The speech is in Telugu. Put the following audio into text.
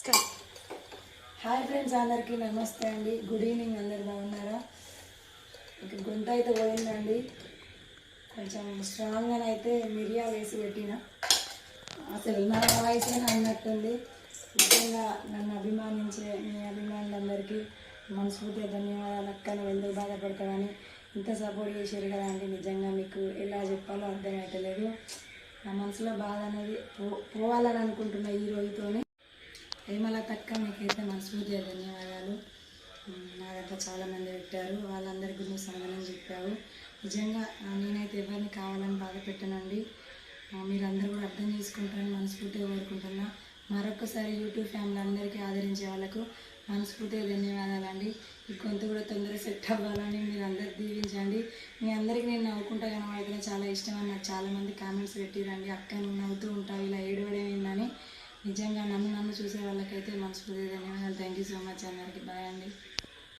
స్టార్ట్ హాయ్ ఫ్రెండ్స్ అందరికీ నమస్తే అండి. గుడ్ ఈవినింగ్ అందరు బాగున్నారా? ఇక గొంత అయితే పోయిందండి. కొంచెం స్ట్రాంగ్గా అయితే మిరియాలు వేసి పెట్టిన. అసలు నా వాయిస్ అన్నట్టుంది నిజంగా నన్ను అభిమానించే మీ అభిమానులందరికీ మనస్ఫూర్తిగా ధన్యవాదాలు. అక్క ఎందుకు బాధపడతామని ఇంత సపోర్ట్ చేశారు కదా అండి. నిజంగా మీకు ఎలా చెప్పాలో అర్థమవుతలేదు నా మనసులో బాధ అనేది పో పోవాలని అనుకుంటున్నా ఈ రోజుతోనే ఏమల తక్క మీకైతే మనస్ఫూర్తిగా ధన్యవాదాలు. ఉమ్, నా దగ్గర చాలామంది పెట్టారు. వాళ్ళందరికీ నువ్వు సమాధానం చెప్పావు. నిజంగా నేనైతే ఎవరిని కావాలని బాధ పెట్టనండి. మీరందరూ కూడా అర్థం చేసుకుంటారని మనస్ఫూర్తిగా కోరుకుంటున్నా. మరొకసారి యూట్యూబ్ ఫ్యామిలీ అందరికీ ఆదరించే వాళ్ళకు మనస్ఫూర్తిగా ధన్యవాదాలండి. ఈ గొంతు కూడా తొందరగా సెట్ అవ్వాలని మీరు అందరు దీవించండి. మీ అందరికీ నేను నవ్వుకుంటా కనబడితే చాలా ఇష్టం అని నాకు చాలామంది కామెంట్స్ పెట్టిరండి. అక్క నువ్వు నవ్వుతూ ఉంటావు ఇలా ఏడవడమేందని నిజంగా నన్ను నన్ను చూసే వాళ్ళకైతే మనస్ఫూర్తిగా ధన్యవాదాలు. థ్యాంక్ యూ సో మచ్ అందరికి బాయ్ అండి.